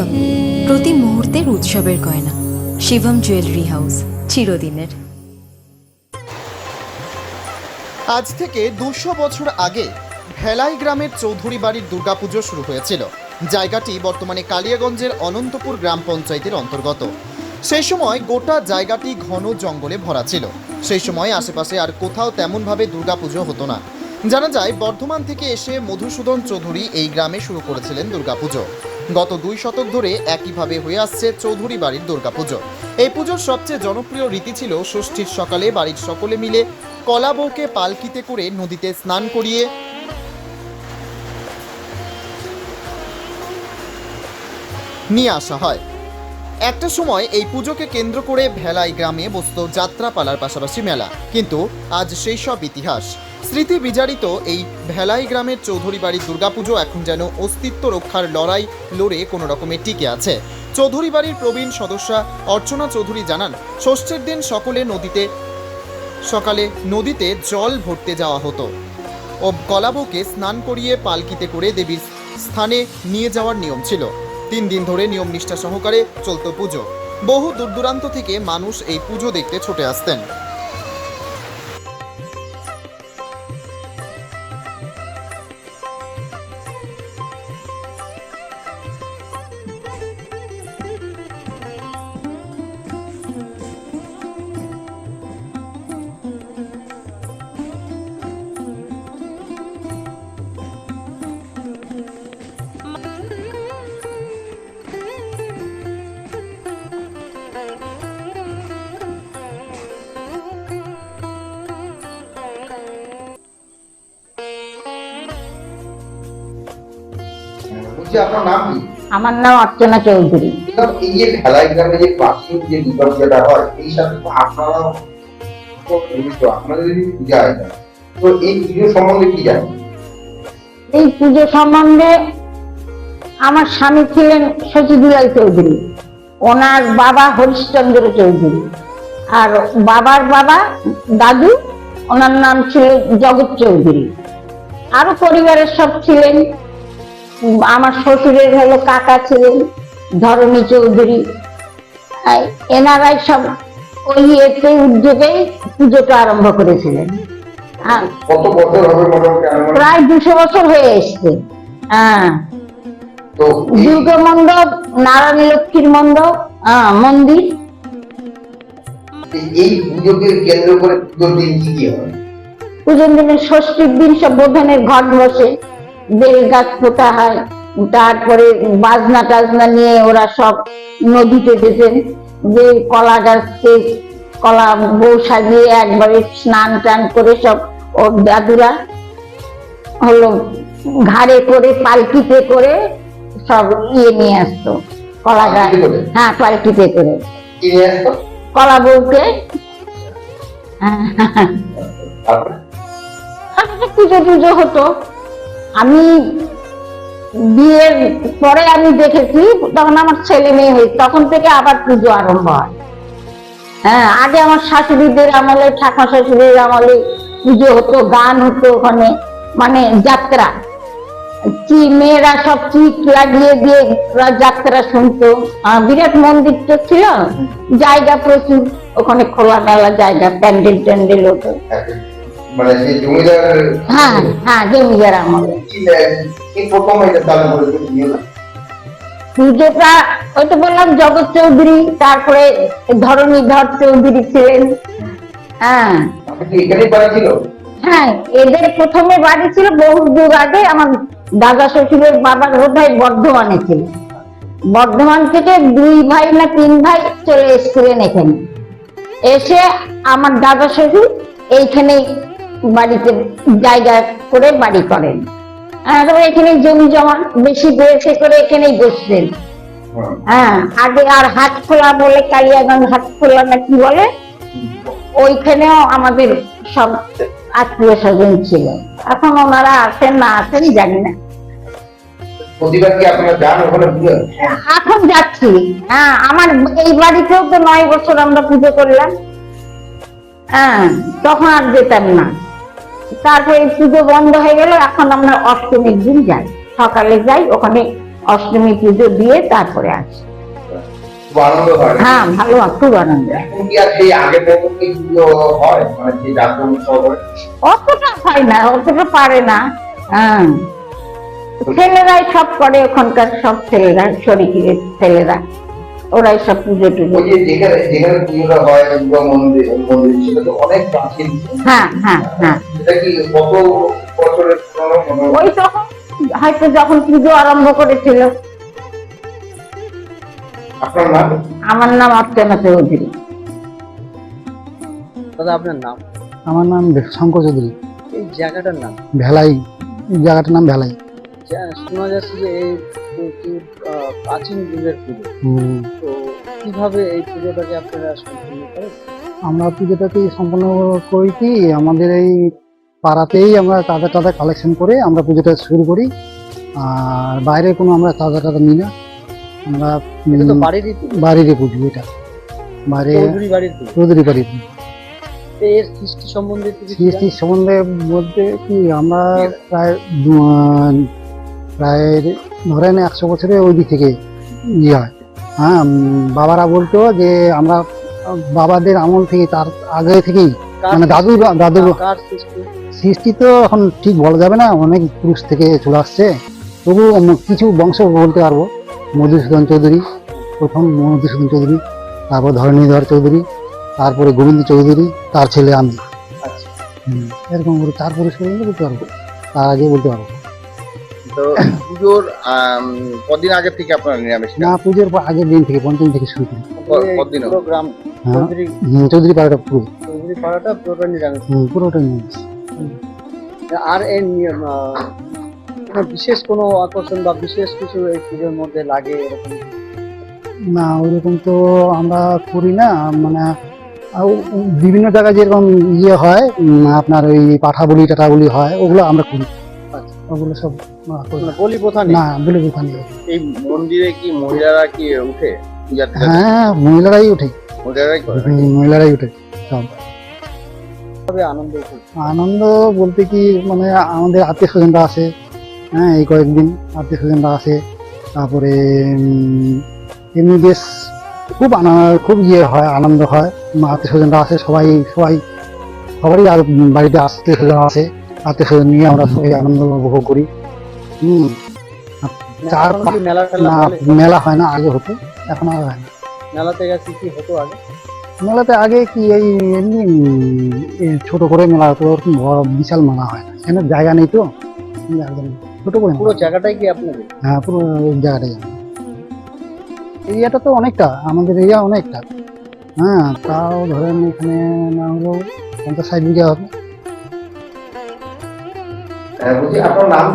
শিবম প্রতি মুহূর্তের উৎসবের গয়না। শিবম জুয়েলারি হাউস চিরদিনের। আজ থেকে দুশো বছর আগে ভেলাই গ্রামের চৌধুরী বাড়ির দুর্গাপুজো শুরু হয়েছিল। জায়গাটি বর্তমানে কালিয়াগঞ্জের অনন্তপুর গ্রাম পঞ্চায়েতের অন্তর্গত। সেই সময় গোটা জায়গাটি ঘন জঙ্গলে ভরা ছিল। সেই সময় আশেপাশে আর কোথাও তেমনভাবে দুর্গাপুজো হতো না। জানা যায়, বর্ধমান থেকে এসে মধুসূদন চৌধুরী এই গ্রামে শুরু করেছিলেন দুর্গাপুজো। গত দুই শতক ধরে একইভাবে হয়ে আসছে চৌধুরী বাড়ির দুর্গাপুজো। এই পুজোর সবচেয়ে জনপ্রিয় রীতি ছিল ষষ্ঠীর সকালে বাড়ির সকলে মিলে কলা বউকে পালকিতে করে নদীতে স্নান করিয়ে নিয়ে আসা হয়। একটা সময় এই পুজোকে কেন্দ্র করে ভেলাই গ্রামে বসত যাত্রাপালার পাশাপাশি মেলা। কিন্তু আজ সেই সব ইতিহাস। স্মৃতি বিজারিত এই ভেলাই গ্রামের চৌধুরী বাড়ির দুর্গাপুজো এখন যেন অস্তিত্ব রক্ষার লড়াই লড়ে কোনো রকমে টিকে আছে। চৌধুরী বাড়ির প্রবীণ সদস্যা অর্চনা চৌধুরী জানান, ষষ্ঠের দিন সকলে নদীতে, সকালে নদীতে জল ভরতে যাওয়া হতো। ও গলাবকে স্নান করিয়ে পালকিতে করে দেবীর স্থানে নিয়ে যাওয়ার নিয়ম ছিল। তিন দিন ধরে নিয়ম নিষ্ঠা সহকারে চলত পুজো। বহু দূর দূরান্ত থেকে মানুষ এই পুজো দেখতে ছুটে আসতেন। আপনার নাম কি? আমার নাম অর্চনা চৌধুরী। এই যে ভেলাই গ্রামে যে বার্ষিক যে দুর্গাপূজাটা হয় এই সাথে তো আপনারা তো আপনাদের পূজা হয় তো এই পুজো সম্বন্ধে কি জানেন? এই পুজো সম্বন্ধে আমার স্বামী ছিলেন শশীদুলাল চৌধুরী ওনার বাবা হরিশ্চন্দ্র চৌধুরী আর বাবার বাবা দাদু ওনার নাম ছিল জগৎ চৌধুরী। আরও পরিবারের সব ছিলেন আমার শ্বশুরের হলো কাকা ছিলেন ধরণী চৌধুরী। এনারাই সব ওই এতে উদ্যোগেই পুজোটা আরম্ভ করেছিলেন? প্রায় দুশো বছর হয়ে এসছে। হ্যাঁ। দুর্গা মণ্ডপ নারায়ণ লক্ষ্মীর মণ্ডপ হ্যাঁ, মন্দির। এই- পুজোকে কেন্দ্র করে পুজোর দিন কি কি হয়? পুজোর দিনে ষষ্ঠীর দিন সব বোধনের ঘট বসে। বেল গাছ পোতা হয় তারপরে বাজনা টাজনা নিয়ে ওরা সব নদীতে যেতেন যে কলা গাছকে কলা বউ সাজিয়ে একবারে স্নান টান করে সব ওর দাদুরা হলো ঘাড়ে করে পালকিতে করে সব ইয়ে নিয়ে আসতো কলা গাছ। হ্যাঁ পালকিতে করে। নিয়ে আসতো? কলা বউকে। হ্যাঁ পুজো টুজো হতো। আমি বিয়ের পরে আমি দেখেছি, তখন আমার ছেলে মেয়ে হয়েছে, তখন থেকে আবার পুজো আরম্ভ হয়। হ্যাঁ আগে আমার শাশুড়িদের আমলে, ঠাকুমা শাশুড়ির আমলে পুজো হতো, গান হতো ওখানে মানে যাত্রা। কি মেয়েরা সব চিট লাগিয়ে দিয়ে যাত্রা শুনতো। বিরাট মন্দির তো ছিল, জায়গা প্রচুর, ওখানে খোলা মেলা জায়গা প্যান্ডেল ট্যান্ডেল হতো। মানে সেই জমিদার হ্যাঁ হ্যাঁ জমিদার আমলে কি প্রথম এটা চালু করেছে পুজোটা? ওই তো বললাম জগৎ চৌধুরী তারপরে ধরণীধর চৌধুরী ছিলেন। হ্যাঁ। হ্যাঁ এদের প্রথমে বাড়ি ছিল বহু যুগ আগে আমার দাদা শ্বশুরের বাবার বোধহয় বর্ধমানে ছিল বর্ধমান থেকে দুই ভাই না তিন ভাই চলে এসেছিলেন এখানে। এসে আমার দাদা শ্বশুর এইখানে বাড়িতে জায়গা করে বাড়ি করেন। আর এখানে জমি জমা বেশি বেশি করে এখানেই বসতেন হ্যাঁ। হ্যাঁ আগে আর হাট খোলা বলে কালিয়াগঞ্জ হাট খোলা না কি বলে? ওইখানেও আমাদের সব আত্মীয় স্বজন ছিল। এখন ওনারা আছেন না আছেন জানি না। এখন যাচ্ছি। হ্যাঁ আমার এই বাড়িতেও তো নয় বছর আমরা পুজো করলাম। হ্যাঁ তখন আর যেতাম না। তারপরে পুজো বন্ধ হয়ে গেল এখন আমরা অষ্টমীর দিন যাই। সকালে যাই ওখানে অষ্টমী পুজো দিয়ে তারপরে আসি। হয়। ভালো খুব আনন্দ। মানে হয় অতটা হয় না অতটা পারে না। হ্যাঁ। ছেলেরাই সব করে ওখানকার সব ছেলেরা শরীরের ছেলেরা। ওরাই সব পুজো টুজো ওই যে যেখানে যেখানে পুজোটা হয় দুর্গা মন্দির মন্দির সেটা তো অনেক প্রাচীন। হ্যাঁ হ্যাঁ হ্যাঁ। সেটা কি কত বছরের পুরনো ওই তখন হয়তো যখন পুজো আরম্ভ করেছিল। আপনার নাম? আমার নাম অর্চনা চৌধুরী। দাদা আপনার নাম? আমার নাম শঙ্কর চৌধুরী। এই জায়গাটার নাম? ভেলাই জায়গাটার নাম ভেলাই। শোনা যাচ্ছে যে এই প্রচুর প্রাচীন যুগের পুজো। তো কীভাবে এই পুজোটাকে আপনারা সম্পূর্ণ করেন? আমরা পুজোটাকে সম্পন্ন করি কি আমাদের এই পাড়াতেই আমরা চাঁদা টাদা কালেকশন করে আমরা পুজোটা শুরু করি আর বাইরে কোনো আমরা চাঁদা টাদা নিই না। আমরা বাড়িরই পুজো। বাড়িরই পুজো এটা। বাইরে চৌধুরী বাড়ির এর সৃষ্টি সম্বন্ধে সৃষ্টি সম্বন্ধে বলতে কি আমরা প্রায় প্রায় ধরেন একশো বছরে ওই দিক থেকে ইয়ে হয়। হ্যাঁ বাবারা বলতো যে আমরা বাবাদের আমল থেকে তার আগে থেকেই মানে দাদু দাদু সৃষ্টি? তো এখন ঠিক বলা যাবে না অনেক পুরুষ থেকে চলে আসছে। তবু কিছু বংশ বলতে পারব। মধুসূদন চৌধুরী প্রথম মধুসূদন চৌধুরী তারপর ধরণীধর চৌধুরী তারপরে গোবিন্দ চৌধুরী তার ছেলে আমি আচ্ছা। এরকম করে চার পুরুষ বলতে পারব। তার আগে বলতে পারব। তো পুজোর কদিন আগে থেকে আপনারা নিরামিষ না পুজোর পর আগের দিন থেকে পঞ্চম থেকে শুরু করি। ক- এই কতদিন পুরো গ্রাম হ্যাঁ। চৌধুরী। হুম, চৌধুরী পাড়াটা পুরো। চৌধুরী পাড়াটা পুরোটা নিরামিষ। হুম, পুরোটাই নিরামিষ। আর এর কোনো বিশেষ কোনো আকর্ষণ বা বিশেষ কিছু এই পুজোর মধ্যে লাগে এরকম? না ওইরকম তো আমরা করি না মানে বিভিন্ন জায়গায় যেরকম ইয়ে হয় আপনার ওই পাঠা বলি টাটা বলি হয় ওগুলো আমরা করি। ওগুলো সব মানে বলি প্রথা না বলে বোঝা নেই। এই মন্দিরে কি মহিলারা কি উঠে? হ্যাঁ মহিলারাই ওঠে মহিলারাই করে? মহিলারাই ওঠে সব। আনন্দ আনন্দ বলতে কি মানে আমাদের আত্মীয় স্বজনরা আসে হ্যাঁ এই কয়েকদিন আত্মীয় স্বজনরা আসে তারপরে এমনি বেশ খুব খুব ইয়ে হয় আনন্দ হয়। আত্মীয় স্বজনরা আসে সবাই সবাই সবারই আর বাড়িতে আসতে আসে। আত্মীয় স্বজন নিয়ে আমরা সবাই আনন্দ উপভোগ করি। হুম। চার কি না মেলা হয় না আগে হতো এখন আর হয় না। মেলাতে গেছি কি হতো আগে? মেলাতে আগে কি এই এমনি ছোট করে মেলা হতো ওরকম বিশাল মেলা হয় না। এখানে জায়গা নেই তো। ছোট করে পুরো জায়গাটাই কি আপনাদের? হ্যাঁ পুরো জায়গাটাই। এরিয়াটা তো অনেকটা আমাদের এরিয়া অনেকটা। হ্যাঁ তাও ধরেন এখানে না হলেও পঞ্চাশ ষাট বিঘা হবে। বলছি আপনার নাম?